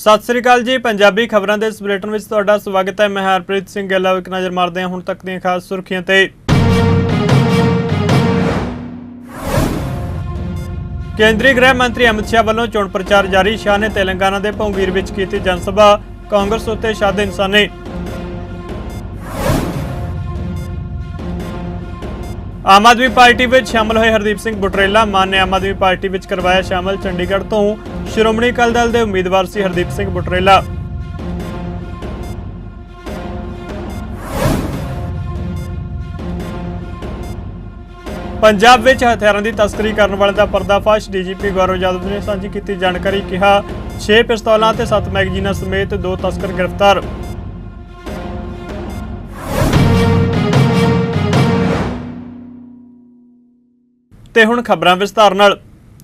ਸਤਿ ਸ੍ਰੀ ਅਕਾਲ ਜੀ, ਪੰਜਾਬੀ ਖਬਰਾਂ ਦੇ ਇਸ ਬੁਲੇਟਿਨ ਵਿੱਚ ਤੁਹਾਡਾ ਸਵਾਗਤ ਹੈ। ਮੈਂ ਹਰਪ੍ਰੀਤ ਸਿੰਘ ਗਿੱਲ, ਇੱਕ ਨਜ਼ਰ ਮਾਰਦੇ ਹਾਂ ਹੁਣ ਤੱਕ ਦੀਆਂ ਖਾਸ ਸੁਰਖੀਆਂ ਤੇ। ਕੇਂਦਰੀ ਗ੍ਰਹਿ ਮੰਤਰੀ ਅਮਿਤ ਸ਼ਾਹ ਵੱਲੋਂ ਚੋਣ ਪ੍ਰਚਾਰ ਜਾਰੀ। ਸ਼ਾਹ ਨੇ ਤੇਲੰਗਾਨਾ ਦੇ ਭੌਂਗੀਰ ਵਿੱਚ ਕੀਤੀ ਜਨ ਸਭਾ ਕਾਂਗਰਸ ਉੱਤੇ ਸ਼ਾਹ ਦੇ ਇਨਸਾਨੀ। ਆਮ ਆਦਮੀ ਪਾਰਟੀ ਵਿੱਚ ਸ਼ਾਮਲ ਹੋਏ ਹਰਦੀਪ ਸਿੰਘ ਬੁਟਰੇਲਾ। ਮਾਨ ਨੇ ਆਮ ਆਦਮੀ ਪਾਰਟੀ ਵਿੱਚ ਕਰਵਾਇਆ ਸ਼ਾਮਲ। ਚੰਡੀਗੜ੍ਹ ਤੋਂ ਸ਼੍ਰੋਮਣੀ ਅਕਾਲੀ ਦਲ ਦੇ ਉਮੀਦਵਾਰ ਸੀ ਹਰਦੀਪ ਸਿੰਘ ਬੁਟਰੇਲਾ। ਪੰਜਾਬ ਵਿੱਚ ਹਥਿਆਰਾਂ ਦੀ ਤਸਕਰੀ ਕਰਨ ਵਾਲੇ ਦਾ ਪਰਦਾਫਾਸ਼। ਡੀਜੀਪੀ ਗੌਰਵ ਯਾਦਵ ਨੇ ਸਾਂਝੀ ਕੀਤੀ ਜਾਣਕਾਰੀ, ਕਿਹਾ 6 ਪਿਸਤੌਲਾਂ ਤੇ 7 ਮੈਗਜ਼ੀਨਾਂ ਸਮੇਤ ਦੋ ਤਸਕਰ ਗ੍ਰਿਫਤਾਰ। ਤੇ ਹੁਣ ਖਬਰਾਂ ਵਿਸਤਾਰ ਨਾਲ।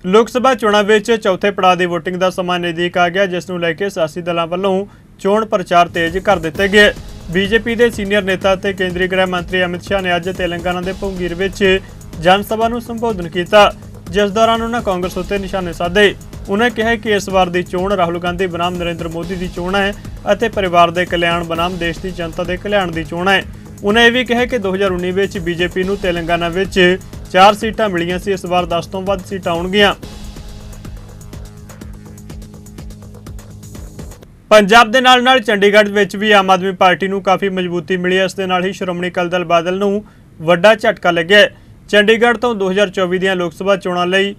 ਲੋਕ ਸਭਾ ਚੋਣਾਂ ਵਿੱਚ ਚੌਥੇ ਪੜਾਅ ਦੀ VOTING ਦਾ ਸਮਾਂ ਨਜ਼ਦੀਕ ਆ ਗਿਆ, ਜਿਸ ਨੂੰ ਲੈ ਕੇ ਸਿਆਸੀ ਦਲਾਂ ਵੱਲੋਂ ਚੋਣ ਪ੍ਰਚਾਰ ਤੇਜ਼ ਕਰ ਦਿੱਤੇ ਗਏ। ਬੀਜੇਪੀ ਦੇ ਸੀਨੀਅਰ ਨੇਤਾ ਤੇ ਕੇਂਦਰੀ ਗ੍ਰਹਿ ਮੰਤਰੀ ਅਮਿਤ ਸ਼ਾਹ ਨੇ ਅੱਜ ਤੇਲੰਗਾਨਾ ਦੇ ਭੁੰਗੀਰ ਵਿੱਚ ਜਨ ਸਭਾ ਨੂੰ ਸੰਬੋਧਨ ਕੀਤਾ, ਜਿਸ ਦੌਰਾਨ ਉਹਨਾਂ ਕਾਂਗਰਸ ਉੱਤੇ ਨਿਸ਼ਾਨੇ ਸਾਧੇ। ਉਹਨਾਂ ਕਿਹਾ ਕਿ ਇਸ ਵਾਰ ਦੀ ਚੋਣ ਰਾਹੁਲ ਗਾਂਧੀ ਬਨਾਮ ਨਰਿੰਦਰ ਮੋਦੀ ਦੀ ਚੋਣ ਹੈ ਅਤੇ ਪਰਿਵਾਰ ਦੇ ਕਲਿਆਣ ਬਨਾਮ ਦੇਸ਼ ਦੀ ਜਨਤਾ ਦੇ ਕਲਿਆਣ ਦੀ ਚੋਣ ਹੈ। ਉਹਨਾਂ ਇਹ ਵੀ ਕਿਹਾ ਕਿ 2019 ਵਿੱਚ ਬੀਜੇਪੀ ਨੂੰ ਤੇਲੰਗਾਨਾ ਵਿੱਚ 4 ਸੀਟਾਂ ਮਿਲੀਆਂ ਸੀ, ਇਸ ਵਾਰ 10 ਤੋਂ ਵੱਧ ਸੀਟਾਂ ਆਉਣਗੀਆਂ। ਪੰਜਾਬ ਦੇ ਨਾਲ ਨਾਲ ਚੰਡੀਗੜ੍ਹ ਵਿੱਚ ਵੀ ਆਮ ਆਦਮੀ ਪਾਰਟੀ ਨੂੰ ਕਾਫੀ ਮਜ਼ਬੂਤੀ ਮਿਲੀ, ਇਸ ਦੇ ਨਾਲ ਹੀ ਸ਼੍ਰੋਮਣੀ ਅਕਾਲੀ ਦਲ ਬਾਦਲ ਨੂੰ ਵੱਡਾ ਝਟਕਾ ਲੱਗਿਆ। ਚੰਡੀਗੜ੍ਹ ਤੋਂ 2024 ਦੀਆਂ ਲੋਕ ਸਭਾ ਚੋਣਾਂ ਲਈ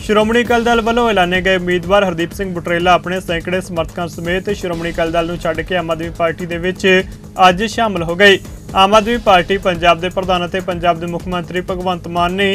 ਸ਼੍ਰੋਮਣੀ ਅਕਾਲੀ ਦਲ ਵੱਲੋਂ ਐਲਾਨੇ ਗਏ ਉਮੀਦਵਾਰ ਹਰਦੀਪ ਸਿੰਘ ਬੁਟਰੇਲਾ ਆਪਣੇ ਸੈਂਕੜੇ ਸਮਰਥਕਾਂ ਸਮੇਤ ਸ਼੍ਰੋਮਣੀ ਅਕਾਲੀ ਦਲ ਨੂੰ ਛੱਡ ਕੇ ਆਮ ਆਦਮੀ ਪਾਰਟੀ ਦੇ ਵਿੱਚ ਅੱਜ ਸ਼ਾਮਲ ਹੋ ਗਏ। ਆਮ ਆਦਮੀ ਪਾਰਟੀ ਪੰਜਾਬ ਦੇ ਪ੍ਰਧਾਨ ਅਤੇ ਪੰਜਾਬ ਦੇ ਮੁੱਖ ਮੰਤਰੀ ਭਗਵੰਤ ਮਾਨ ਨੇ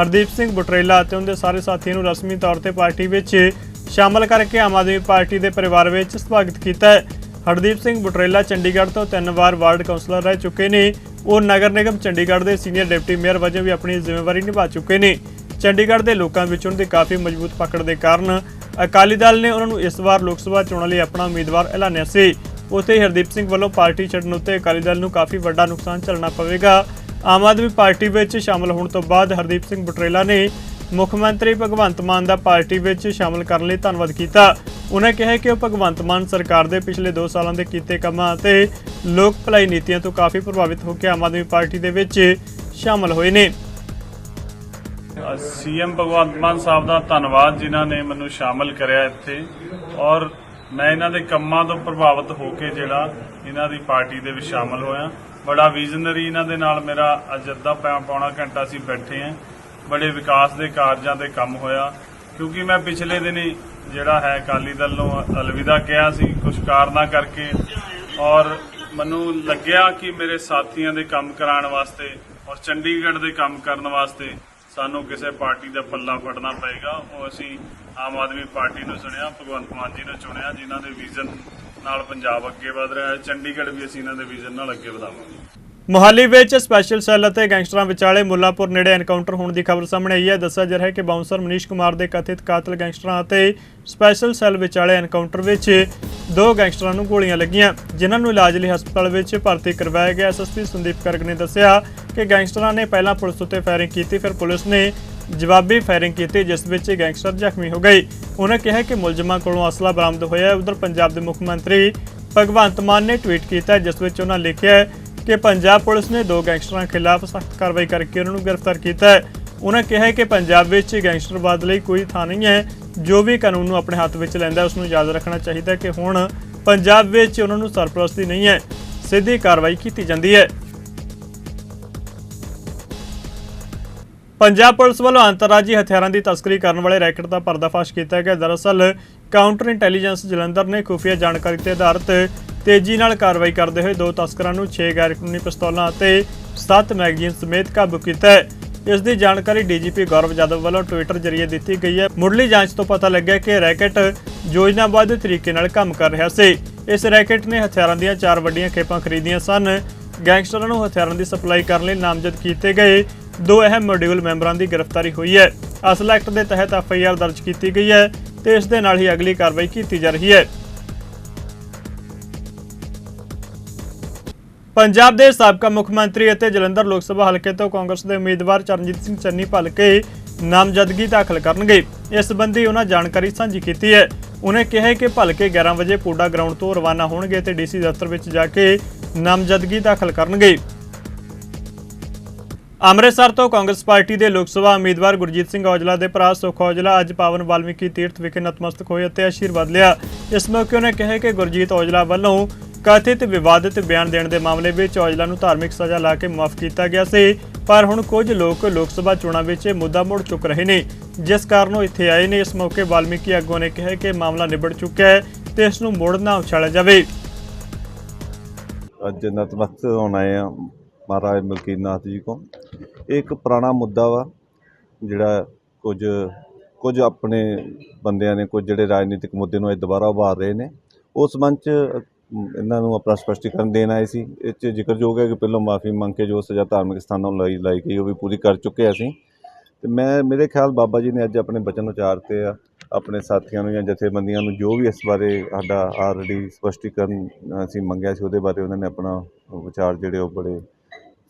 ਹਰਦੀਪ ਸਿੰਘ ਬੁਟਰੇਲਾ ਅਤੇ ਉਹਦੇ ਸਾਰੇ ਸਾਥੀਆਂ ਨੂੰ ਰਸਮੀ ਤੌਰ ਤੇ ਪਾਰਟੀ ਵਿੱਚ ਸ਼ਾਮਲ ਕਰਕੇ ਆਮ ਆਦਮੀ ਪਾਰਟੀ ਦੇ ਪਰਿਵਾਰ ਵਿੱਚ ਸਵਾਗਤ ਕੀਤਾ ਹੈ। ਹਰਦੀਪ ਸਿੰਘ ਬੁਟਰੇਲਾ ਚੰਡੀਗੜ੍ਹ ਤੋਂ ਤਿੰਨ ਵਾਰ ਵਾਰਡ ਕਾਉਂਸਲਰ ਰਹਿ ਚੁੱਕੇ ਨੇ। ਉਹ ਨਗਰ ਨਿਗਮ ਚੰਡੀਗੜ੍ਹ ਦੇ ਸੀਨੀਅਰ ਡਿਪਟੀ ਮੇਅਰ ਵਜੋਂ ਵੀ ਆਪਣੀ ਜ਼ਿੰਮੇਵਾਰੀ ਨਿਭਾ ਚੁੱਕੇ ਨੇ। ਚੰਡੀਗੜ੍ਹ ਦੇ ਲੋਕਾਂ ਵਿੱਚ ਉਹਨਾਂ ਦੀ ਕਾਫੀ ਮਜ਼ਬੂਤ ਪਕੜ ਦੇ ਕਾਰਨ ਅਕਾਲੀ ਦਲ ਨੇ ਉਹਨਾਂ ਨੂੰ ਇਸ ਵਾਰ ਲੋਕ ਸਭਾ ਚੋਣਾਂ ਲਈ ਆਪਣਾ ਉਮੀਦਵਾਰ ਐਲਾਨਿਆ ਸੀ। ਉੱਥੇ ਹਰਦੀਪ ਸਿੰਘ ਵੱਲੋਂ ਪਾਰਟੀ ਛੱਡਣ ਉੱਤੇ ਅਕਾਲੀ ਦਲ ਨੂੰ ਕਾਫੀ ਵੱਡਾ ਨੁਕਸਾਨ ਝੱਲਣਾ ਪਵੇਗਾ। ਆਮ ਆਦਮੀ ਪਾਰਟੀ ਵਿੱਚ ਸ਼ਾਮਲ ਹੋਣ ਤੋਂ ਬਾਅਦ ਹਰਦੀਪ ਸਿੰਘ ਬੁਟਰੇਲਾ ਨੇ ਮੁੱਖ ਮੰਤਰੀ ਭਗਵੰਤ ਮਾਨ ਦਾ ਪਾਰਟੀ ਵਿੱਚ ਸ਼ਾਮਲ ਕਰਨ ਲਈ ਧੰਨਵਾਦ ਕੀਤਾ। ਉਹਨਾਂ ਕਿਹਾ ਕਿ ਉਹ ਭਗਵੰਤ ਮਾਨ ਸਰਕਾਰ ਦੇ ਪਿਛਲੇ 2 ਸਾਲਾਂ ਦੇ ਕੀਤੇ ਕੰਮਾਂ ਅਤੇ ਲੋਕ ਭਲਾਈ ਨੀਤੀਆਂ ਤੋਂ ਕਾਫੀ ਪ੍ਰਭਾਵਿਤ ਹੋ ਕੇ ਆਮ ਆਦਮੀ ਪਾਰਟੀ ਦੇ ਵਿੱਚ ਸ਼ਾਮਲ ਹੋਏ ਨੇ। ਸੀਐਮ ਭਗਵੰਤ ਮਾਨ ਸਾਹਿਬ ਦਾ ਧੰਨਵਾਦ ਜਿਨ੍ਹਾਂ ਨੇ ਮੈਨੂੰ ਸ਼ਾਮਲ ਕਰਿਆ ਇੱਥੇ ਔਰ ਮੈਂ ਇਹਨਾਂ ਦੇ ਕੰਮਾਂ ਤੋਂ ਪ੍ਰਭਾਵਿਤ ਹੋ ਕੇ ਜਿਹੜਾ ਇਹਨਾਂ ਦੀ ਪਾਰਟੀ ਦੇ ਵਿੱਚ ਸ਼ਾਮਲ ਹੋਇਆ। ਬੜਾ ਵਿਜ਼ਨਰੀ ਇਹਨਾਂ ਦੇ ਨਾਲ ਮੇਰਾ ਅੱਜ ਅੱਧਾ ਪੌ- ਪੌਣਾ ਘੰਟਾ ਅਸੀਂ ਬੈਠੇ ਆਂ ਬੜੇ ਵਿਕਾਸ ਦੇ ਕਾਰਜਾਂ ਤੇ ਕੰਮ ਹੋਇਆ। ਕਿਉਂਕਿ ਮੈਂ ਪਿਛਲੇ ਦਿਨੀ ਜਿਹੜਾ ਹੈ ਅਕਾਲੀ ਦਲ ਨੂੰ ਅਲਵਿਦਾ ਕਿਹਾ ਸੀ ਕੁਝ ਕਾਰਨਾਂ ਕਰਕੇ। ਔਰ ਮੈਨੂੰ ਲੱਗਿਆ ਕਿ ਮੇਰੇ ਸਾਥੀਆਂ ਦੇ ਕੰਮ ਕਰਾਉਣ ਵਾਸਤੇ ਔਰ ਚੰਡੀਗੜ੍ਹ ਦੇ ਕੰਮ ਕਰਨ ਵਾਸਤੇ ਸਾਨੂੰ ਕਿਸੇ ਪਾਰਟੀ ਦਾ ਪੱਲਾ ਫੜਨਾ ਪਏਗਾ। ਉਹ ਅਸੀਂ ਆਮ ਆਦਮੀ ਪਾਰਟੀ ਨੂੰ ਸੁਣਿਆ, ਭਗਵੰਤ ਮਾਨ ਜੀ ਨੂੰ ਚੁਣਿਆ, ਜਿਨ੍ਹਾਂ ਦੇ ਵਿਜ਼ਨ ਨਾਲ ਪੰਜਾਬ ਅੱਗੇ ਵਧ ਰਿਹਾ ਹੈ। ਚੰਡੀਗੜ੍ਹ ਵੀ ਅਸੀਂ ਇਹਨਾਂ ਦੇ ਵਿਜ਼ਨ ਨਾਲ ਅੱਗੇ ਵਧਾਵਾਂਗੇ। ਮੁਹਾਲੀ ਵਿੱਚ ਸਪੈਸ਼ਲ ਸੈੱਲ ਅਤੇ ਗੈਂਗਸਟਰਾਂ ਵਿਚਾਲੇ ਮੁੱਲਾਪੁਰ ਨੇੜੇ ਐਨਕਾਊਂਟਰ ਹੋਣ ਦੀ ਖਬਰ ਸਾਹਮਣੇ ਆਈ ਹੈ। ਦੱਸਿਆ ਜਾ ਰਿਹਾ ਹੈ ਕਿ ਬਾਉਂਸਰ ਮਨੀਸ਼ ਕੁਮਾਰ ਦੇ ਕਥਿਤ ਕਾਤਲ ਗੈਂਗਸਟਰਾਂ ਅਤੇ ਸਪੈਸ਼ਲ ਸੈੱਲ ਵਿਚਾਲੇ ਐਨਕਾਊਂਟਰ ਵਿੱਚ ਦੋ ਗੈਂਗਸਟਰਾਂ ਨੂੰ ਗੋਲੀਆਂ ਲੱਗੀਆਂ। ਜਿਨ੍ਹਾਂ ਨੂੰ ਇਲਾਜ ਲਈ ਹਸਪਤਾਲ ਵਿੱਚ ਭਰਤੀ ਕਰਵਾਇਆ ਗਿਆ। ਐਸਐਸਪੀ ਸੰਦੀਪ ਕਰਗ ਨੇ ਦੱਸਿਆ ਕਿ ਗੈਂਗਸਟਰਾਂ ਨੇ ਪਹਿਲਾਂ ਪੁਲਿਸ ਉੱਤੇ ਫਾਇਰਿੰਗ ਕੀਤੀ, ਫਿਰ ਪੁਲਿਸ ਨੇ ਜਵਾਬੀ ਫਾਇਰਿੰਗ ਕੀਤੀ, ਜਿਸ ਵਿੱਚ ਗੈਂਗਸਟਰ ਜ਼ਖਮੀ ਹੋ ਗਏ। ਉਹਨਾਂ ਕਿਹਾ ਕਿ ਮੁਲਜ਼ਮਾਂ ਕੋਲੋਂ ਅਸਲਾ ਬਰਾਮਦ ਹੋਇਆ ਹੈ। ਉਧਰ ਪੰਜਾਬ ਦੇ ਮੁੱਖ ਮੰਤਰੀ ਭਗਵੰਤ ਮਾਨ ਨੇ ਟਵੀਟ ਕੀਤਾ ਜਿਸ ਵਿੱਚ ਉਹਨਾਂ ਲਿਖਿਆ ਹੈ ਕਿ ਪੰਜਾਬ ਪੁਲਿਸ ਨੇ ਦੋ ਗੈਂਗਸਟਰਾਂ ਖਿਲਾਫ ਸਖਤ ਕਾਰਵਾਈ ਕਰਕੇ ਉਹਨਾਂ ਨੂੰ ਗ੍ਰਿਫਤਾਰ ਕੀਤਾ ਹੈ। ਉਹਨਾਂ ਕਿਹਾ ਕਿ ਪੰਜਾਬ ਵਿੱਚ ਗੈਂਗਸਟਰਵਾਦ ਲਈ ਕੋਈ ਥਾਂ ਨਹੀਂ ਹੈ। ਜੋ ਵੀ ਕਾਨੂੰਨ ਨੂੰ ਆਪਣੇ ਹੱਥ ਵਿੱਚ ਲੈਂਦਾ ਹੈ, ਉਸ ਨੂੰ ਯਾਦ ਰੱਖਣਾ ਚਾਹੀਦਾ ਕਿ ਹੁਣ ਪੰਜਾਬ ਵਿੱਚ ਉਹਨਾਂ ਨੂੰ ਸਰਪ੍ਰਸਤੀ ਨਹੀਂ ਹੈ। ਸਿੱਧੀ ਕਾਰਵਾਈ ਕੀਤੀ ਜਾਂਦੀ ਹੈ। ਪੰਜਾਬ ਪੁਲਿਸ ਵੱਲੋਂ ਅੰਤਰਰਾਜੀ ਹਥਿਆਰਾਂ ਦੀ ਤਸਕਰੀ ਕਰਨ ਵਾਲੇ ਰੈਕਟ ਦਾ ਪਰਦਾਫਾਸ਼ ਕੀਤਾ ਗਿਆ। ਦਰਅਸਲ ਕਾਊਂਟਰ ਇੰਟੈਲੀਜੈਂਸ ਜਲੰਧਰ ਨੇ ਖੁਫੀਆ ਜਾਣਕਾਰੀ ਤੇ ਆਧਾਰਿਤ ਤੇਜ਼ੀ ਨਾਲ ਕਾਰਵਾਈ ਕਰਦੇ ਹੋਏ ਦੋ ਤਸਕਰਾਂ ਨੂੰ 6 ਗੈਰ ਕਾਨੂੰਨੀ ਪਿਸਤੌਲਾਂ ਅਤੇ 7 ਮੈਗਜ਼ੀਨ ਸਮੇਤ ਕਾਬੂ ਕੀਤਾ ਹੈ। ਇਸ ਦੀ ਜਾਣਕਾਰੀ ਡੀਜੀਪੀ ਗੌਰਵ ਜਾਦਵ ਵੱਲੋਂ ਟਵਿੱਟਰ ਜ਼ਰੀਏ ਦਿੱਤੀ ਗਈ ਹੈ। ਮੁੱਢਲੀ ਜਾਂਚ ਤੋਂ ਪਤਾ ਲੱਗਿਆ ਕਿ ਰੈਕਟ ਯੋਜਨਾਬੱਧ ਤਰੀਕੇ ਨਾਲ ਕੰਮ ਕਰ ਰਿਹਾ ਸੀ। ਇਸ ਰੈਕਟ ਨੇ ਹਥਿਆਰਾਂ ਦੀਆਂ ਚਾਰ ਵੱਡੀਆਂ ਖੇਪਾਂ ਖਰੀਦੀਆਂ ਸਨ। ਗੈਂਗਸਟਰਾਂ ਨੂੰ ਹਥਿਆਰਾਂ ਦੀ ਸਪਲਾਈ ਕਰਨ ਲਈ ਨਾਮਜ਼ਦ ਕੀਤੇ ਗਏ ਦੋ ਅਹਿਮ ਮੋਡਿਊਲ ਮੈਂਬਰਾਂ ਦੀ ਗ੍ਰਿਫਤਾਰੀ ਹੋਈ ਹੈ। ਅਸਲ ਐਕਟ ਦੇ ਤਹਿਤ ਐਫਆਈਆਰ ਦਰਜ ਕੀਤੀ ਗਈ ਹੈ ਤੇ ਇਸ ਦੇ ਨਾਲ ਹੀ ਅਗਲੀ ਕਾਰਵਾਈ ਕੀਤੀ ਜਾ ਰਹੀ ਹੈ। ਪੰਜਾਬ ਦੇ ਸਾਬਕਾ ਮੁੱਖ ਮੰਤਰੀ ਅਤੇ ਜਲੰਧਰ ਲੋਕ ਸਭਾ ਹਲਕੇ ਤੋਂ ਕਾਂਗਰਸ ਦੇ ਉਮੀਦਵਾਰ ਚਰਨਜੀਤ ਸਿੰਘ ਚੰਨੀ ਭਲਕੇ ਨਾਮਜ਼ਦਗੀ ਦਾਖਲ ਕਰਨਗੇ। ਇਸ ਸੰਬੰਧੀ ਉਹਨਾਂ ਜਾਣਕਾਰੀ ਸਾਂਝੀ ਕੀਤੀ ਹੈ। ਉਹਨੇ ਕਿਹਾ ਕਿ ਭਲਕੇ 11 ਵਜੇ ਪੋਡਾ ਗਰਾਊਂਡ ਤੋਂ ਰਵਾਨਾ ਹੋਣਗੇ ਤੇ ਡੀਸੀ ਦਫ਼ਤਰ ਵਿੱਚ ਜਾ ਕੇ ਨਾਮਜ਼ਦਗੀ ਦਾਖਲ ਕਰਨਗੇ। ਅੰਮ੍ਰਿਤਸਰ ਤੋਂ ਕਾਂਗਰਸ ਪਾਰਟੀ ਦੇ ਲੋਕ ਸਭਾ ਉਮੀਦਵਾਰ ਗੁਰਜੀਤ ਸਿੰਘ ਔਜਲਾ ਦੇ ਭਰਾ ਸੁਖ ਔਜਲਾ ਅੱਜ ਪਾਵਨ ਵਾਲਮੀਕੀ ਤੀਰਥ ਵਿਖੇ ਨਤਮਸਤਕ ਹੋਏ ਅਤੇ ਆਸ਼ੀਰਵਾਦ ਲਿਆ। ਇਸ ਮੌਕੇ ਉਹਨੇ ਕਿਹਾ ਕਿ ਗੁਰਜੀਤ ਔਜਲਾ ਵੱਲੋਂ ਕਥਿਤ, ਵਿਵਾਦਿਤ ਬਿਆਨ ਦੇਣ ਦੇ ਮਾਮਲੇ ਵਿੱਚ ਔਜਲਾ ਨੂੰ ਧਾਰਮਿਕ ਸਜ਼ਾ ਲਾ ਕੇ ਮੁਆਫ ਕੀਤਾ ਗਿਆ ਸੀ, ਪਰ ਹੁਣ ਕੁਝ ਲੋਕ ਲੋਕ ਸਭਾ ਚੋਣਾਂ ਵਿੱਚ ਇਹ ਮੁੱਦਾ ਮੁੜ ਚੁੱਕ ਰਹੇ ਨੇ। ਜਿਸ ਕਾਰਨ ਉਹ ਇੱਥੇ ਆਏ ਨੇ। ਇਸ ਮੌਕੇ ਵਾਲਮੀਕੀ ਆਗੂਆਂ ਨੇ ਕਿਹਾ ਕਿ ਮਾਮਲਾ ਨਿਬੜ ਚੁੱਕਾ ਹੈ ਤੇ ਇਸ ਨੂੰ ਮੁੜ ਨਾ ਉਛਾਲਿਆ ਜਾਵੇ। ਅੱਜ ਨਤਮਸਤਕ ਹੋਣ ਆਏ ਆ ਮਹਾਰਾਜ ਮਲਕੀਨਾਥ ਜੀ ਕੋ। ਇਹ ਇੱਕ ਪੁਰਾਣਾ ਮੁੱਦਾ ਵਾ, ਜਿਹੜਾ ਕੁਝ ਕੁਝ ਆਪਣੇ ਬੰਦਿਆਂ ਨੇ, ਕੁਝ ਜਿਹੜੇ ਰਾਜਨੀਤਿਕ ਮੁੱਦੇ ਨੂੰ ਇਹ ਦੁਬਾਰਾ ਉਭਾਰ ਰਹੇ ਨੇ। ਉਸ ਮੰਚ ਇਹਨਾਂ ਨੂੰ ਆਪਣਾ ਸਪਸ਼ਟੀਕਰਨ ਦੇਣ ਆਏ ਸੀ। ਇਹ 'ਚ ਜ਼ਿਕਰਯੋਗ ਹੈ ਕਿ ਪਹਿਲਾਂ ਮਾਫੀ ਮੰਗ ਕੇ ਜੋ ਸਜ਼ਾ ਧਾਰਮਿਕ ਸਥਾਨਾਂ ਨੂੰ ਲਾਈ ਲਾਈ ਗਈ, ਉਹ ਵੀ ਪੂਰੀ ਕਰ ਚੁੱਕੇ ਅਸੀਂ। ਤੇ ਮੈਂ, ਮੇਰੇ ਖਿਆਲ ਬਾਬਾ ਜੀ ਨੇ ਅੱਜ ਆਪਣੇ ਬਚਨ ਉਚਾਰਤੇ ਆ, ਆਪਣੇ ਸਾਥੀਆਂ ਨੂੰ ਜਾਂ ਜਥੇਬੰਦੀਆਂ ਨੂੰ ਜੋ ਵੀ ਇਸ ਬਾਰੇ ਸਾਡਾ ਆਲਰੇਡੀ ਸਪਸ਼ਟੀਕਰਨ ਅਸੀਂ ਮੰਗਿਆ ਸੀ, ਉਹਦੇ ਬਾਰੇ ਉਹਨਾਂ ਨੇ ਆਪਣਾ ਵਿਚਾਰ ਜਿਹੜੇ ਉਹ ਬੜੇ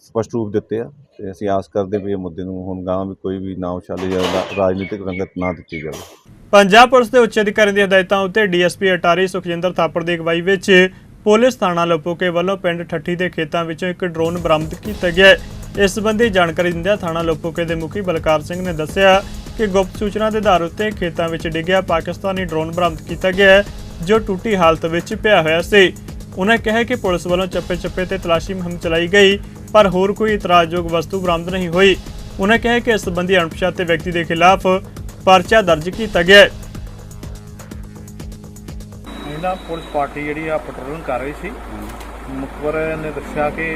ਸਪਸ਼ਟ ਰੂਪ ਦਿੱਤੇ ਆ। ਤੇ ਅਸੀਂ ਆਸ ਕਰਦੇ ਵੀ ਇਹ ਮੁੱਦੇ ਨੂੰ ਹੁਣ ਗਾਂ ਵੀ ਕੋਈ ਵੀ ਨਾ ਉਛਾਲੇ ਜਾਂ ਰਾਜਨੀਤਿਕ ਰੰਗਤ ਨਾ ਦਿੱਤੀ ਜਾਵੇ। ਪੰਜਾਬ ਪੁਲਿਸ ਦੇ ਉੱਚ ਅਧਿਕਾਰੀ ਦੀਆਂ ਹਦਾਇਤਾਂ ਉੱਤੇ ਡੀਐਸਪੀ ਅਟਾਰੀ ਸੁਖਜਿੰਦਰ ਥਾਪੜ ਦੀ ਅਗਵਾਈ ਵਿੱਚ ਪੁਲਿਸ ਥਾਣਾ ਲੋਪੋਕੇ ਵੱਲੋਂ ਪਿੰਡ ਠੱਠੀ ਦੇ ਖੇਤਾਂ ਵਿੱਚੋਂ ਇੱਕ ਡਰੋਨ ਬਰਾਮਦ ਕੀਤਾ ਗਿਆ ਹੈ। ਇਸ ਸੰਬੰਧੀ ਜਾਣਕਾਰੀ ਦਿੰਦਿਆਂ ਥਾਣਾ ਲੋਪੋਕੇ ਦੇ ਮੁਖੀ ਬਲਕਾਰ ਸਿੰਘ ਨੇ ਦੱਸਿਆ ਕਿ ਗੁਪਤ ਸੂਚਨਾ ਦੇ ਆਧਾਰ ਉੱਤੇ ਖੇਤਾਂ ਵਿੱਚ ਡਿੱਗਿਆ ਪਾਕਿਸਤਾਨੀ ਡਰੋਨ ਬਰਾਮਦ ਕੀਤਾ ਗਿਆ ਹੈ, ਜੋ ਟੁੱਟੀ ਹਾਲਤ ਵਿੱਚ ਪਿਆ ਹੋਇਆ ਸੀ। ਉਹਨਾਂ ਕਿਹਾ ਕਿ ਪੁਲਿਸ ਵੱਲੋਂ ਚੱਪੇ-ਚੱਪੇ ਤੇ ਤਲਾਸ਼ੀ ਮੁਹਿੰਮ ਚਲਾਈ ਗਈ, ਪਰ ਹੋਰ ਕੋਈ ਇਤਰਾਜ਼ਯੋਗ ਵਸਤੂ ਬਰਾਮਦ ਨਹੀਂ ਹੋਈ। ਉਹਨਾਂ ਕਿਹਾ ਕਿ ਇਸ ਸੰਬੰਧੀ ਅਣਪਛਾਤੇ ਵਿਅਕਤੀ ਦੇ ਖਿਲਾਫ ਪਰਚਾ ਦਰਜ ਕੀਤਾ ਗਿਆ ਹੈ। ਇਹਨਾਂ ਪੁਲਿਸ ਪਾਰਟੀ ਜਿਹੜੀ ਆ ਪੈਟਰੋਲਿੰਗ ਕਰ ਰਹੀ ਸੀ। ਮੁਖਬਰ ਨੇ ਦੱਸਿਆ ਕਿ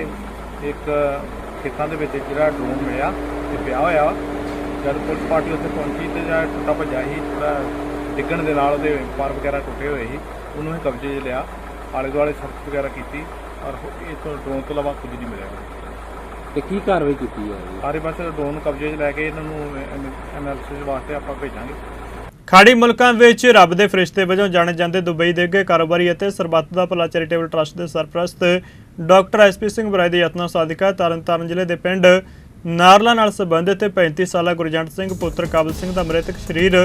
ਇੱਕ ਖੇਤਾਂ ਦੇ ਵਿੱਚ ਜਿਹੜਾ ਡਰੋਨ ਮਿਲਿਆ ਤੇ ਪਿਆ ਹੋਇਆ ਜਦ ਪੁਲਿਸ ਪਾਰਟੀ ਉੱਥੇ ਪਹੁੰਚੀ ਤੇ ਜਿਹੜਾ ਟੁੱਟਾ ਭੱਜਾ ਸੀ ਥੋੜਾ ਡਿੱਗਣ ਦੇ ਨਾਲ ਉਹਦੇ ਪਰ ਵਗੈਰਾ ਟੁੱਟੇ ਹੋਏ ਸੀ, ਉਹਨੂੰ ਹੀ ਕਬਜ਼ੇ 'ਚ ਲਿਆ। ਆਲੇ ਦੁਆਲੇ ਸਰਚ ਵਗੈਰਾ ਕੀਤੀ ਔਰ ਇਹ ਤੋਂ ਡਰੋਨ ਤੋਂ ਇਲਾਵਾ ਕੁਝ ਨਹੀਂ ਮਿਲਿਆ। ਤੇ ਕੀ ਕਾਰਵਾਈ ਕੀਤੀ ਜਾ ਰਹੀ ਹੈ? ਸਾਰੇ ਪਾਸੇ ਡਰੋਨ ਕਬਜ਼ੇ 'ਚ ਲੈ ਕੇ ਇਹਨਾਂ ਨੂੰ ਐਨਾਲਿਸਿਸ ਵਾਸਤੇ ਆਪਾਂ ਭੇਜਾਂਗੇ। ਖਾੜੀ ਮੁਲਕਾਂ ਵਿੱਚ ਰੱਬ ਦੇ ਫਰਿਸ਼ਤੇ ਵਜੋਂ ਜਾਣੇ ਜਾਂਦੇ ਦੁਬਈ ਦੇ ਅੱਗੇ ਕਾਰੋਬਾਰੀ ਅਤੇ ਸਰਬੱਤ ਦਾ ਭਲਾ ਚੈਰੀਟੇਬਲ ਟਰਸਟ ਦੇ ਸਰਪ੍ਰਸਤ ਡਾਕਟਰ ਐਸਪੀ ਸਿੰਘ ਬਰਾਏ ਦੇ ਯਤਨਾਂ ਸਾਦਿਕਾ ਤਰਨਤਾਰਨ ਜ਼ਿਲ੍ਹੇ ਦੇ ਪਿੰਡ ਨਾਰਲਾ ਨਾਲ ਸੰਬੰਧਿਤ 35 ਸਾਲਾ ਗੁਰਜੰਟ ਸਿੰਘ ਪੁੱਤਰ ਕਾਬਲ ਸਿੰਘ ਦਾ ਮ੍ਰਿਤਕ ਸਰੀਰ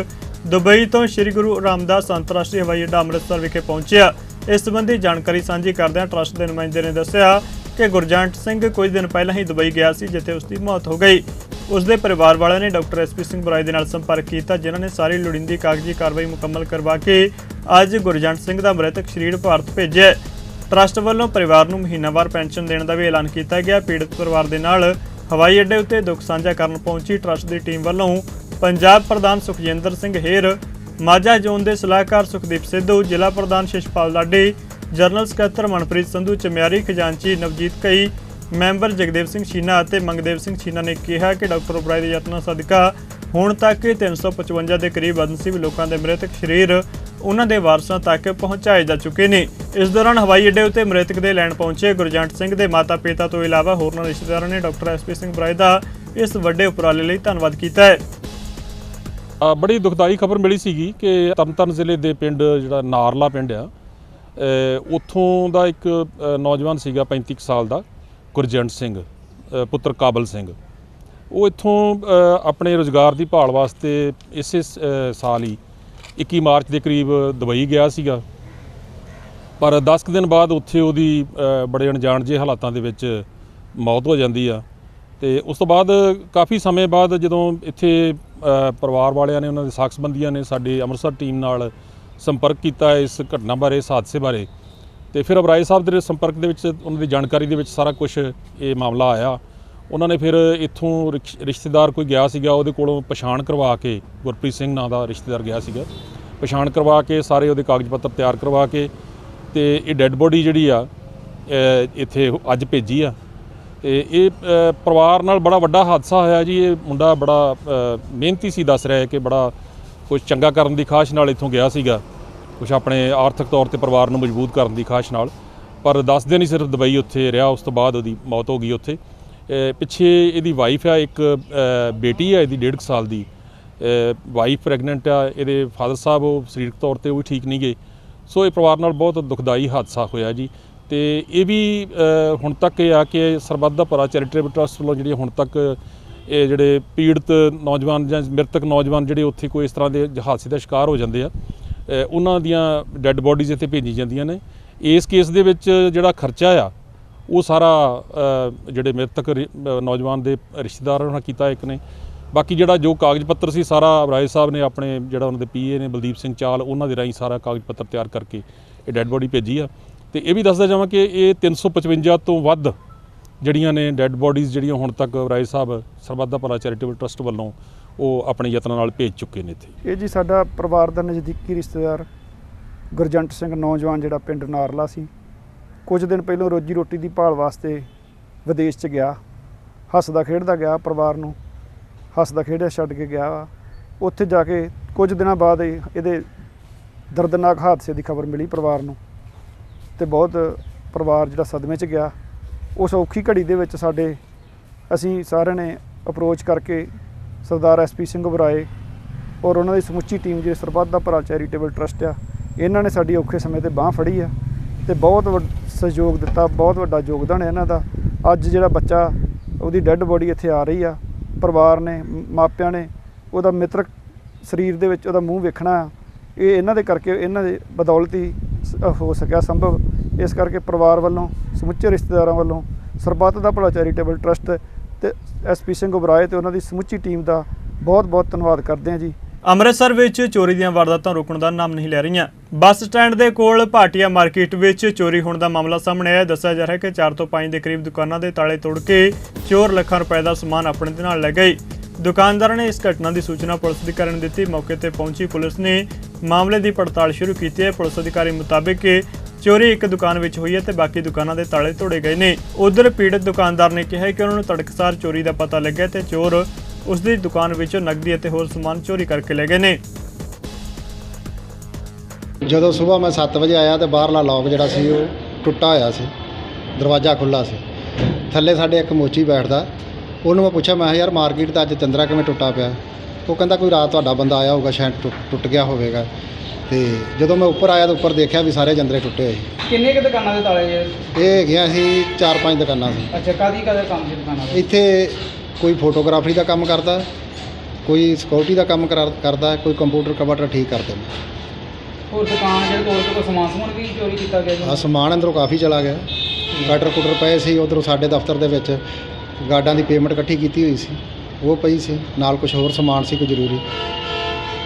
ਦੁਬਈ ਤੋਂ ਸ੍ਰੀ ਗੁਰੂ ਰਾਮਦਾਸ ਅੰਤਰਰਾਸ਼ਟਰੀ ਹਵਾਈ ਅੱਡਾ ਅੰਮ੍ਰਿਤਸਰ ਵਿਖੇ ਪਹੁੰਚਿਆ। ਇਸ ਸੰਬੰਧੀ ਜਾਣਕਾਰੀ ਸਾਂਝੀ ਕਰਦਿਆਂ ਟਰਸਟ ਦੇ ਨੁਮਾਇੰਦੇ ਨੇ ਦੱਸਿਆ ਕਿ ਗੁਰਜੰਟ ਸਿੰਘ ਕੁਝ ਦਿਨ ਪਹਿਲਾਂ ਹੀ ਦੁਬਈ ਗਿਆ ਸੀ, ਜਿੱਥੇ ਉਸ ਦੀ ਮੌਤ ਹੋ ਗਈ ਉਸ ਦੇ ਪਰਿਵਾਰ ਵਾਲਿਆਂ ਨੇ ਡਾਕਟਰ ਐਸਪੀ ਸਿੰਘ ਬੁਰਾਈ ਦੇ ਨਾਲ ਸੰਪਰਕ ਕੀਤਾ, ਜਿਨ੍ਹਾਂ ਨੇ ਸਾਰੀ ਲੋੜੀਂਦੀ ਕਾਗਜ਼ੀ ਕਾਰਵਾਈ ਮੁਕੰਮਲ ਕਰਵਾ ਕੇ ਅੱਜ ਗੁਰਜੰਟ ਸਿੰਘ ਦਾ ਮ੍ਰਿਤਕ ਸਰੀਰ ਭਾਰਤ ਭੇਜਿਆ ਹੈ। ਟਰਸਟ ਵੱਲੋਂ ਪਰਿਵਾਰ ਨੂੰ ਮਹੀਨਾਵਾਰ ਪੈਨਸ਼ਨ ਦੇਣ ਦਾ ਵੀ ਐਲਾਨ ਕੀਤਾ ਗਿਆ ਪੀੜਤ ਪਰਿਵਾਰ ਦੇ ਨਾਲ ਹਵਾਈ ਅੱਡੇ ਉੱਤੇ ਦੁੱਖ ਸਾਂਝਾ ਕਰਨ ਪਹੁੰਚੀ ਟਰਸਟ ਦੀ ਟੀਮ ਵੱਲੋਂ ਪੰਜਾਬ ਪ੍ਰਧਾਨ ਸੁਖਜਿੰਦਰ ਸਿੰਘ ਹੇਰ, ਮਾਝਾ ਜ਼ੋਨ ਦੇ ਸਲਾਹਕਾਰ ਸੁਖਦੀਪ ਸਿੱਧੂ, ਜ਼ਿਲ੍ਹਾ ਪ੍ਰਧਾਨ ਸ਼ਿਸ਼ਪਾਲ ਲਾਡੀ ਜਨਰਲ ਸਕੱਤਰ ਮਨਪ੍ਰੀਤ ਸੰਧੂ, ਚਮਿਆਰੀ ਖਜ਼ਾਨਚੀ ਨਵਜੀਤ ਕਈ ਮੈਂਬਰ ਜਗਦੇਵ ਸਿੰਘ ਛੀਨਾ ਅਤੇ ਮੰਗਦੇਵ ਸਿੰਘ ਛੀਨਾ ਨੇ ਕਿਹਾ ਕਿ ਡਾਕਟਰ ਉਬਰਾਏ ਦੇ ਯਤਨਾਂ ਸਦਕਾ ਹੁਣ ਤੱਕ 355 ਦੇ ਕਰੀਬ ਬਦਨਸੀਬ ਲੋਕਾਂ ਦੇ ਮ੍ਰਿਤਕ ਸਰੀਰ ਉਹਨਾਂ ਦੇ ਵਾਰਸਾਂ ਤੱਕ ਪਹੁੰਚਾਏ ਜਾ ਚੁੱਕੇ ਨੇ। ਇਸ ਦੌਰਾਨ ਹਵਾਈ ਅੱਡੇ ਉੱਤੇ ਮ੍ਰਿਤਕ ਦੇ ਲੈਣ ਪਹੁੰਚੇ ਗੁਰਜੰਟ ਸਿੰਘ ਦੇ ਮਾਤਾ-ਪਿਤਾ ਤੋਂ ਇਲਾਵਾ ਹੋਰਨਾਂ ਰਿਸ਼ਤੇਦਾਰਾਂ ਨੇ ਡਾਕਟਰ ਐਸਪੀ ਸਿੰਘ ਬਰਾਏ ਦਾ ਇਸ ਵੱਡੇ ਉਪਰਾਲੇ ਲਈ ਧੰਨਵਾਦ ਕੀਤਾ ਹੈ। ਬੜੀ ਦੁਖਦਾਈ ਖਬਰ ਮਿਲੀ ਸੀਗੀ ਕਿ ਤਰਨਤਾਰਨ ਜ਼ਿਲ੍ਹੇ ਦੇ ਪਿੰਡ ਜਿਹੜਾ ਨਾਰਲਾ ਪਿੰਡ ਆ ਉੱਥੋਂ ਦਾ ਇੱਕ ਨੌਜਵਾਨ ਸੀਗਾ 35 ਕੁ ਸਾਲ ਦਾ, ਗੁਰਜੰਟ ਸਿੰਘ ਪੁੱਤਰ ਕਾਬਲ ਸਿੰਘ। ਉਹ ਇੱਥੋਂ ਆਪਣੇ ਰੋਜ਼ਗਾਰ ਦੀ ਭਾਲ ਵਾਸਤੇ ਇਸੇ ਸਾਲ ਹੀ 21 ਮਾਰਚ ਦੇ ਕਰੀਬ ਦੁਬਈ ਗਿਆ ਸੀਗਾ। ਪਰ 10 ਕੁ ਦਿਨ ਬਾਅਦ ਉੱਥੇ ਉਹਦੀ ਬੜੇ ਅਣਜਾਣ ਜਿਹੇ ਹਾਲਾਤਾਂ ਦੇ ਵਿੱਚ ਮੌਤ ਹੋ ਜਾਂਦੀ ਆ। ਤੇ ਉਸ ਤੋਂ ਬਾਅਦ ਕਾਫੀ ਸਮੇਂ ਬਾਅਦ ਜਦੋਂ ਇੱਥੇ ਪਰਿਵਾਰ ਵਾਲਿਆਂ ਨੇ, ਉਹਨਾਂ ਦੇ ਸਾਖ ਸੰਬੰਧੀਆਂ ਨੇ ਸਾਡੇ ਅੰਮ੍ਰਿਤਸਰ ਟੀਮ ਨਾਲ ਸੰਪਰਕ ਕੀਤਾ ਇਸ ਘਟਨਾ ਬਾਰੇ, ਇਸ ਹਾਦਸੇ ਬਾਰੇ। ਤੇ ਫਿਰ ਅਬਰਾਏ ਸਾਹਿਬ ਦੇ ਸੰਪਰਕ ਦੇ ਵਿੱਚ, ਉਹਨਾਂ ਦੀ ਜਾਣਕਾਰੀ ਦੇ ਵਿੱਚ ਸਾਰਾ ਕੁਝ ਇਹ ਮਾਮਲਾ ਆਇਆ। ਉਹਨਾਂ ਨੇ ਫਿਰ ਇੱਥੋਂ ਰਿਸ਼- ਰਿਸ਼ਤੇਦਾਰ ਕੋਈ ਗਿਆ ਸੀਗਾ, ਉਹਦੇ ਕੋਲੋਂ ਪਛਾਣ ਕਰਵਾ ਕੇ, ਗੁਰਪ੍ਰੀਤ ਸਿੰਘ ਨਾਂ ਦਾ ਰਿਸ਼ਤੇਦਾਰ ਗਿਆ ਸੀਗਾ। ਪਛਾਣ ਕਰਵਾ ਕੇ, ਸਾਰੇ ਉਹਦੇ ਕਾਗਜ਼ ਪੱਤਰ ਤਿਆਰ ਕਰਵਾ ਕੇ, ਤੇ ਇਹ ਡੈੱਡ ਬੋਡੀ ਜਿਹੜੀ ਆ ਇੱਥੇ ਅੱਜ ਭੇਜੀ ਆ। ਤੇ ਇਹ ਪਰਿਵਾਰ ਨਾਲ ਬੜਾ ਵੱਡਾ ਹਾਦਸਾ ਹੋਇਆ ਜੀ। ਇਹ ਮੁੰਡਾ ਬੜਾ ਮਿਹਨਤੀ ਸੀ, ਦੱਸ ਰਿਹਾ ਹੈ ਕਿ ਬੜਾ ਕੁਝ ਚੰਗਾ ਕਰਨ ਦੀ ਖਾਸ਼ ਨਾਲ ਇੱਥੋਂ ਗਿਆ ਸੀਗਾ। ਕੁਝ ਆਪਣੇ ਆਰਥਿਕ ਤੌਰ ਤੇ ਪਰਿਵਾਰ ਨੂੰ ਮਜ਼ਬੂਤ ਕਰਨ ਦੀ ਖਾਸ਼ ਨਾਲ। ਪਰ 10 ਦਿਨ ਹੀ ਸਿਰਫ ਦੁਬਈ ਉੱਥੇ ਰਿਹਾ, ਉਸ ਤੋਂ ਬਾਅਦ ਉਹਦੀ ਮੌਤ ਹੋ ਗਈ ਉੱਥੇ। ਪਿੱਛੇ ਇਹਦੀ ਵਾਈਫ ਆ, ਇੱਕ ਬੇਟੀ ਆ, ਇਹਦੀ 1.5 ਸਾਲ ਦੀ। ਵਾਈਫ ਪ੍ਰੈਗਨੈਂਟ ਆ, ਇਹਦੇ ਫਾਦਰ ਸਾਹਿਬ ਉਹ ਸਰੀਰਕ ਤੌਰ ਤੇ ਉਹ ਵੀ ਠੀਕ ਨਹੀਂ ਗਏ। ਸੋ ਇਹ ਪਰਿਵਾਰ ਨਾਲ ਬਹੁਤ ਦੁਖਦਾਈ ਹਾਦਸਾ ਹੋਇਆ ਜੀ। ਤੇ ਇਹ ਵੀ ਹੁਣ ਤੱਕ ਇਹ ਆ ਕਿ ਸਰਬੱਤ ਦਾ ਭਲਾ ਚੈਰੀਟੇਬਲ ਟਰਸਟ ਵੱਲੋਂ ਜਿਹੜੀ ਹੁਣ ਤੱਕ ਇਹ ਜਿਹੜੇ ਪੀੜਤ ਨੌਜਵਾਨ ਜਾਂ ਮ੍ਰਿਤਕ ਨੌਜਵਾਨ ਜਿਹੜੇ ਉੱਥੇ ਕੋਈ ਇਸ ਤਰ੍ਹਾਂ ਦੇ ਹਾਦਸੇ ਦਾ ਸ਼ਿਕਾਰ ਹੋ ਜਾਂਦੇ ਆ ਉਹਨਾਂ ਦੀਆਂ ਡੈੱਡ ਬੋਡੀਜ਼ ਇੱਥੇ ਭੇਜੀ ਜਾਂਦੀਆਂ ਨੇ। ਇਸ ਕੇਸ ਦੇ ਵਿੱਚ ਜਿਹੜਾ ਖਰਚਾ ਆ, ਉਹ ਸਾਰਾ ਜਿਹੜੇ ਮ੍ਰਿਤਕ ਰਿ- ਨੌਜਵਾਨ ਦੇ ਰਿਸ਼ਤੇਦਾਰਾਂ ਨਾਲ ਕੀਤਾ ਇੱਕ ਨੇ। ਬਾਕੀ ਜਿਹੜਾ ਜੋ ਕਾਗਜ਼ ਪੱਤਰ ਸੀ, ਸਾਰਾ ਰਾਏ ਸਾਹਿਬ ਨੇ ਆਪਣੇ ਜਿਹੜਾ ਉਹਨਾਂ ਦੇ ਪੀਏ ਨੇ ਬਲਦੀਪ ਸਿੰਘ ਚਾਲ, ਉਹਨਾਂ ਦੇ ਰਾਹੀਂ ਸਾਰਾ ਕਾਗਜ਼ ਪੱਤਰ ਤਿਆਰ ਕਰਕੇ ਇਹ ਡੈੱਡ ਬੋਡੀ ਭੇਜੀ ਆ। ਤੇ ਇਹ ਵੀ ਦੱਸਦਾ ਜਾਵਾਂ ਕਿ ਇਹ 355 ਤੋਂ ਵੱਧ ਜਿਹੜੀਆਂ ਨੇ ਡੈੱਡ ਬੋਡੀਜ਼ ਜਿਹੜੀਆਂ ਹੁਣ ਤੱਕ ਰਾਏ ਸਾਹਿਬ ਸਰਬੱਤ ਦਾ ਭਲਾ ਚੈਰੀਟੇਬਲ ਟਰਸਟ ਵੱਲੋਂ ਉਹ ਆਪਣੇ ਯਤਨਾਂ ਨਾਲ ਭੇਜ ਚੁੱਕੇ ਨੇ ਇੱਥੇ। ਇਹ ਜੀ ਸਾਡਾ ਪਰਿਵਾਰ ਦਾ ਨਜ਼ਦੀਕੀ ਰਿਸ਼ਤੇਦਾਰ ਗੁਰਜੰਟ ਸਿੰਘ ਨੌਜਵਾਨ ਜਿਹੜਾ ਪਿੰਡ ਨਾਰਲਾ ਸੀ। ਕੁਝ ਦਿਨ ਪਹਿਲਾਂ ਰੋਜੀ ਰੋਟੀ ਦੀ ਭਾਲ ਵਾਸਤੇ ਵਿਦੇਸ਼ 'ਚ ਗਿਆ। ਹੱਸਦਾ ਖੇਡਦਾ ਗਿਆ ਪਰਿਵਾਰ ਨੂੰ। ਹੱਸਦਾ ਖੇਡਿਆ ਛੱਡ ਕੇ ਗਿਆ ਵਾ। ਉੱਥੇ ਜਾ ਕੇ ਕੁਝ ਦਿਨਾਂ ਬਾਅਦ ਇਹ- ਇਹਦੇ ਦਰਦਨਾਕ ਹਾਦਸੇ ਦੀ ਖਬਰ ਮਿਲੀ ਪਰਿਵਾਰ ਨੂੰ। ਤੇ ਬਹੁਤ ਪਰਿਵਾਰ ਜਿਹੜਾ ਸਦਮੇ 'ਚ ਗਿਆ। ਉਸ ਔਖੀ ਘੜੀ ਦੇ ਵਿੱਚ ਸਾਡੇ ਅਸੀਂ ਸਾਰਿਆਂ ਨੇ ਅਪਰੋਚ ਕਰਕੇ ਸਰਦਾਰ ਐਸਪੀ ਸਿੰਘ ਬਰਾਏ ਔਰ ਉਹਨਾਂ ਦੀ ਸਮੁੱਚੀ ਟੀਮ ਜਿਹੜੀ ਸਰਬੱਤ ਦਾ ਭਰਾ ਚੈਰੀਟੇਬਲ ਟਰਸਟ ਆ, ਇਹਨਾਂ ਨੇ ਸਾਡੀ ਔਖੇ ਸਮੇਂ ਤੇ ਬਾਹ ਫੜੀ ਆ ਤੇ ਬਹੁਤ ਵੱਡ- ਸਹਿਯੋਗ ਦਿੱਤਾ, ਬਹੁਤ ਵੱਡਾ ਯੋਗਦਾਨ ਹੈ ਇਹਨਾਂ ਦਾ। ਅੱਜ ਜਿਹੜਾ ਬੱਚਾ ਉਹਦੀ ਡੈੱਡ ਬੋਡੀ ਇੱਥੇ ਆ ਰਹੀ ਆ, ਪਰਿਵਾਰ ਨੇ ਮਾਪਿਆਂ ਨੇ, ਉਹਦਾ ਮਿੱਤਰਕ ਸਰੀਰ ਦੇ ਵਿੱਚ ਉਹਦਾ ਮੂੰਹ ਵੇਖਣਾ ਆ, ਇਹ ਇਹਨਾਂ ਦੇ ਕਰਕੇ ਇਹਨਾਂ ਦੇ ਬਦੌਲਤ ਹੀ ਸ- ਹੋ ਸਕਿਆ ਸੰਭਵ। ਇਸ ਕਰਕੇ ਪਰਿਵਾਰ ਵੱਲੋਂ, ਸਮੁੱਚੇ ਰਿਸ਼ਤੇਦਾਰਾਂ ਵੱਲੋਂ, ਸਰਬੱਤ ਦਾ ਭਲਾ ਚੈਰੀਟੇਬਲ ਟਰਸਟ ਤੇ ਐਸਪੀ ਸਿੰਘ ਉਬਰਾਏ ਤੇ ਉਹਨਾਂ ਦੀ ਸਮੁੱਚੀ ਟੀਮ ਦਾ ਬਹੁਤ ਬਹੁਤ ਧੰਨਵਾਦ ਕਰਦੇ ਹਾਂ ਜੀ। ਅੰਮ੍ਰਿਤਸਰ ਵਿੱਚ ਚੋਰੀ ਦੀਆਂ ਵਾਰਦਾਤਾਂ ਰੁਕਣ ਦਾ ਨਾਮ ਨਹੀਂ ਲੈ ਰਹੀਆਂ। ਬੱਸ ਸਟੈਂਡ ਦੇ ਕੋਲ ਭਾਟੀਆ ਮਾਰਕੀਟ ਵਿੱਚ ਚੋਰੀ ਹੋਣ ਦਾ ਮਾਮਲਾ ਸਾਹਮਣੇ ਆਇਆ। ਦੱਸਿਆ ਜਾ ਰਿਹਾ ਹੈ ਕਿ 4 ਤੋਂ 5 ਦੇ ਕਰੀਬ ਦੁਕਾਨਾਂ ਦੇ ਤਾਲੇ ਤੋੜ ਕੇ ਚੋਰ ਲੱਖਾਂ ਰੁਪਏ ਦਾ ਸਮਾਨ ਆਪਣੇ ਦੇ ਨਾਲ ਲੈ ਗਏ। ਦੁਕਾਨਦਾਰਾਂ ਨੇ ਇਸ ਘਟਨਾ ਦੀ ਸੂਚਨਾ ਪੁਲਿਸ ਅਧਿਕਾਰੀ ਨੂੰ ਦਿੱਤੀ। ਮੌਕੇ ਤੇ ਪਹੁੰਚੀ ਪੁਲਿਸ ਨੇ ਮਾਮਲੇ ਦੀ ਪੜਤਾਲ ਸ਼ੁਰੂ ਕੀਤੀ ਹੈ। ਪੁਲਿਸ ਅਧਿਕਾਰੀ ਮੁਤਾਬਕ ਚੋਰੀ ਇੱਕ ਦੁਕਾਨ ਵਿੱਚ ਹੋਈ ਹੈ ਤੇ ਬਾਕੀ ਦੁਕਾਨਾਂ ਦੇ ਤਾਲੇ ਤੋੜੇ ਗਏ ਨੇ। ਉਧਰ ਪੀੜਤ ਦੁਕਾਨਦਾਰ ਨੇ ਕਿਹਾ ਕਿ ਉਹਨਾਂ ਨੂੰ ਤੜਕਸਾਰ ਚੋਰੀ ਦਾ ਪਤਾ ਲੱਗਿਆ ਤੇ ਚੋਰ ਉਸ ਦੀ ਦੁਕਾਨ ਵਿੱਚੋਂ ਨਕਦੀ ਅਤੇ ਹੋਰ ਸਮਾਨ ਚੋਰੀ ਕਰਕੇ ਲੈ ਗਏ ਨੇ। ਜਦੋਂ ਸਵੇਰ ਮੈਂ 7 ਵਜੇ ਆਇਆ ਤੇ ਬਾਹਰਲਾ ਲੌਕ ਜਿਹੜਾ ਸੀ ਉਹ ਟੁੱਟਾ ਹੋਇਆ ਸੀ, ਦਰਵਾਜ਼ਾ ਖੁੱਲਾ ਸੀ। ਥੱਲੇ ਸਾਡੇ ਇੱਕ ਮੋਚੀ ਬੈਠਦਾ, ਉਹਨੂੰ ਮੈਂ ਪੁੱਛਿਆ, ਮੈਂ ਕਿਹਾ, ਯਾਰ ਮਾਰਕੀਟ ਦਾ ਅੱਜ ਚੰਦਰਾ ਕਿਵੇਂ ਟੁੱਟਾ ਪਿਆ? ਉਹ ਕਹਿੰਦਾ, ਕੋਈ ਰਾਤ ਤੁਹਾਡਾ ਬੰਦਾ ਆਇਆ ਹੋਊਗਾ, ਸ਼ਾਇਦ ਟੁੱਟ- ਟੁੱਟ ਗਿਆ ਹੋਵੇਗਾ। ਤੇ ਜਦੋਂ ਮੈਂ ਉੱਪਰ ਆਇਆ ਤਾਂ ਉੱਪਰ ਦੇਖਿਆ ਵੀ ਸਾਰੇ ਜੰਦਰੇ ਟੁੱਟੇ ਹੋਏ। ਸੀ। ਕਿੰਨੇ ਕਿ ਦੁਕਾਨਾਂ ਦੇ ਤਾਲੇ ਜੇ? ਇਹ ਹੈਗੀਆਂ ਸੀ ਚਾਰ ਪੰਜ ਦੁਕਾਨਾਂ ਸੀ। ਅੱਛਾ ਕਾਦੀ ਕਾਦਾ ਕੰਮ ਸੀ ਦੁਕਾਨਾਂ ਦਾ? ਇੱਥੇ ਕੋਈ ਫੋਟੋਗ੍ਰਾਫੀ ਦਾ ਕੰਮ ਕਰਦਾ ਕੋਈ ਸਿਕਿਉਰਿਟੀ ਦਾ ਕੰਮ ਕਰਾ- ਕਰਦਾ ਕੋਈ ਕੰਪਿਊਟਰ ਕਵਟਰ ਠੀਕ ਕਰਦੇ ਨੇ ਹੋਰ ਦੁਕਾਨ ਜਿਹੜੇ ਤੋੜ ਕੇ ਕੋਈ ਸਮਾਨ ਸਮੂਨ ਵੀ ਚੋਰੀ ਕੀਤਾ ਗਿਆ ਆ ਜੀ ਸਮਾਨ ਅੰਦਰੋਂ ਕਾਫੀ ਚਲਾ ਗਿਆ। ਕਟਰ ਕੁਟਰ ਪਏ ਸੀ ਉਧਰੋਂ ਸਾਡੇ ਦਫ਼ਤਰ ਦੇ ਵਿੱਚ ਗਾਰਡਾਂ ਦੀ ਪੇਮੈਂਟ ਇਕੱਠੀ ਕੀਤੀ ਹੋਈ ਸੀ। ਉਹ ਪਈ ਸੀ ਨਾਲ ਕੁਝ ਹੋਰ ਸਮਾਨ ਸੀ ਕੋਈ ਜ਼ਰੂਰੀ।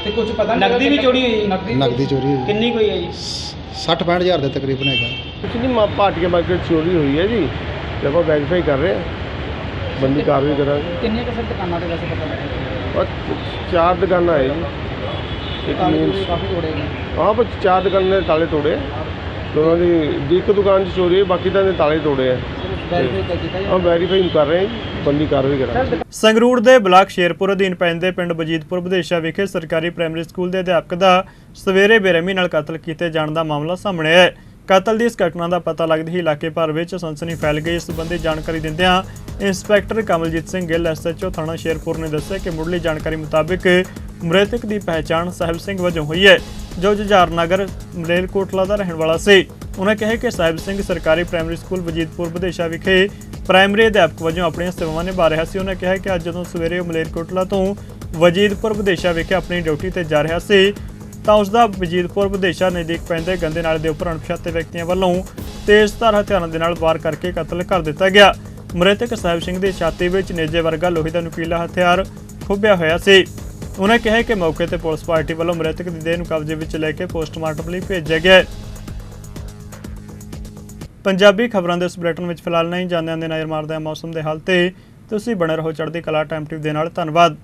ਤੇ ਕੁਝ ਪਤਾ ਨਹੀਂ ਨਕਦੀ ਵੀ ਚੋਰੀ ਹੋਈ ਨਕਦੀ ਨਗਦੀ ਚੋਰੀ ਹੋਈ ਕਿੰਨੀ ਕੋਈ ਹੈ ਜੀ? 60 65 ਹਜ਼ਾਰ ਦੇ ਤਕਰੀਬਨ ਹੈਗਾ। ਕੁਛ ਨਹੀਂ ਮਾ ਭਾਟੀਆ ਮਾਰਕੀਟ ਚੋਰੀ ਹੋਈ ਹੈ ਜੀ? ਆਪਾਂ ਵੈਰੀਫਾਈ ਕਰ ਰਹੇ ਹਾਂ ਬੰਦੀ ਕਾਰਵਾਈ ਕਰਾਂਗੇ। ਕਿੰਨੇ ਕੁ ਸਰ ਦੁਕਾਨਾਂ ਦੇ ਵੈਸੇ ਪਤਾ ਲੱਗਿਆ? ਔਰ ਚਾਰ ਦੁਕਾਨਾਂ ਹੈ ਜੀ। ਇੱਕ ਮੇਨ ਕਾਫੀ ਤੋੜੇ ਗਏ। ਹਾਂ ਪਰ ਚਾਰ ਦੁਕਾਨਾਂ ਦੇ ਤਾਲੇ ਤੋੜੇ। ਉਹਨਾਂ ਦੀ ਦੀ ਇੱਕ ਦੁਕਾਨ 'ਚ ਚੋਰੀ ਹੈ ਬਾਕੀ ਤਾਂ ਦੇ ਤਾਲੇ ਤੋੜੇ ਆ। ਵੈਰੀਫਾਈ ਕੀਤਾ ਜੀ ਹਾਂ ਵੈਰੀਫਾਈ ਕਰ ਰਹੇ ਹਾਂ ਜੀ ਬੰਦੀ ਕਾਰਵਾਈ ਕਰਾਂਗੇ। ਸੰਗਰੂਰ ਦੇ ਬਲਾਕ ਸ਼ੇਰਪੁਰ ਅਧੀਨ ਪੈਂਦੇ ਪਿੰਡ ਬਜੀਤਪੁਰ ਵਿਦੇਸ਼ਾ ਵਿਖੇ ਸਰਕਾਰੀ ਪ੍ਰਾਇਮਰੀ ਸਕੂਲ ਦੇ ਅਧਿਆਪਕ ਦਾ ਸਵੇਰੇ ਬੇਰਹਿਮੀ ਨਾਲ ਕਤਲ ਕੀਤੇ ਜਾਣ ਦਾ ਮਾਮਲਾ ਸਾਹਮਣੇ ਆਇਆ ਹੈ। ਕਤਲ ਦੀ ਇਸ ਘਟਨਾ ਦਾ ਪਤਾ ਲੱਗਦੇ ਹੀ ਇਲਾਕੇ ਭਰ ਵਿੱਚ ਸਨਸਨੀ ਫੈਲ ਗਈ। ਇਸ ਸੰਬੰਧੀ ਜਾਣਕਾਰੀ ਦਿੰਦਿਆਂ ਇੰਸਪੈਕਟਰ ਕਮਲਜੀਤ ਸਿੰਘ ਗਿੱਲ ਐਸਐਚਓ ਥਾਣਾ ਸ਼ੇਰਪੁਰ ਨੇ ਦੱਸਿਆ ਕਿ ਮੁੱਢਲੀ ਜਾਣਕਾਰੀ ਮੁਤਾਬਕ ਮ੍ਰਿਤਕ ਦੀ ਪਹਿਚਾਣ ਸਾਹਿਬ ਸਿੰਘ ਵਜੋਂ ਹੋਈ ਹੈ ਜੋ ਜੁਝਾਰ ਨਗਰ ਮਲੇਰਕੋਟਲਾ ਦਾ ਰਹਿਣ ਵਾਲਾ ਸੀ। ਉਹਨਾਂ ਕਿਹਾ ਕਿ ਸਾਹਿਬ ਸਿੰਘ ਸਰਕਾਰੀ ਪ੍ਰਾਇਮਰੀ ਸਕੂਲ ਵਜੀਦਪੁਰ ਵਿਦੇਸ਼ਾ ਵਿਖੇ ਪ੍ਰਾਇਮਰੀ ਅਧਿਆਪਕ ਵਜੋਂ ਆਪਣੀਆਂ ਸੇਵਾਵਾਂ ਨਿਭਾ ਰਿਹਾ ਸੀ। ਉਹਨਾਂ ਕਿਹਾ ਕਿ ਅੱਜ ਜਦੋਂ ਸਵੇਰੇ ਉਹ ਮਲੇਰਕੋਟਲਾ ਤੋਂ ਵਜੀਦਪੁਰ ਵਿਦੇਸ਼ਾ ਵਿਖੇ ਆਪਣੀ ਡਿਊਟੀ ਤੇ ਜਾ ਰਿਹਾ ਸੀ, ਤਾਂ ਉਸ ਦਾ ਵਜੀਦਪੁਰ ਵਿਦੇਸ਼ਾ ਨਜ਼ਦੀਕ ਪੈਂਦੇ ਗੰਦੇ ਨਾਲੇ ਦੇ ਉੱਪਰ ਅਣਪਛਾਤੇ ਵਿਅਕਤੀਆਂ ਵੱਲੋਂ ਤੇਜ਼ਧਾਰ ਹਥਿਆਰਾਂ ਦੇ ਨਾਲ ਵਾਰ ਕਰਕੇ ਕਤਲ ਕਰ ਦਿੱਤਾ ਗਿਆ। ਮ੍ਰਿਤਕ ਸਾਹਿਬ ਸਿੰਘ ਦੀ ਛਾਤੀ ਵਿੱਚ ਨੇਜੇ ਵਰਗਾ ਲੋਹੇ ਦਾ ਨੁਕੀਲਾ ਹਥਿਆਰ ਖੁੱਭਿਆ ਹੋਇਆ ਸੀ। ਉਹਨਾਂ ਕਿਹਾ ਕਿ ਮੌਕੇ ਤੇ ਪੁਲਿਸ ਪਾਰਟੀ ਵੱਲੋਂ ਮ੍ਰਿਤਕ ਦੀ ਦੇਹ ਨੂੰ ਕਬਜ਼ੇ ਵਿੱਚ ਲੈ ਕੇ ਪੋਸਟਮਾਰਟਮ ਲਈ ਭੇਜਿਆ ਗਿਆ ਪੰਜਾਬੀ ਖਬਰਾਂ ਦੇ ਇਸ ਬੁਲੇਟਿਨ ਵਿੱਚ ਫਿਲਹਾਲ ਨਹੀਂ, ਜਾਂਦਿਆਂ ਦੇ ਨਜ਼ਰ ਮਾਰਦੇ ਹਾਂ ਮੌਸਮ ਦੇ ਹਾਲ ਤੇ। ਤੁਸੀਂ ਬਣੇ ਰਹੋ ਚੜ੍ਹਦੀ ਕਲਾ ਟਾਈਮ ਟਿਪ ਦੇ ਨਾਲ। ਧੰਨਵਾਦ।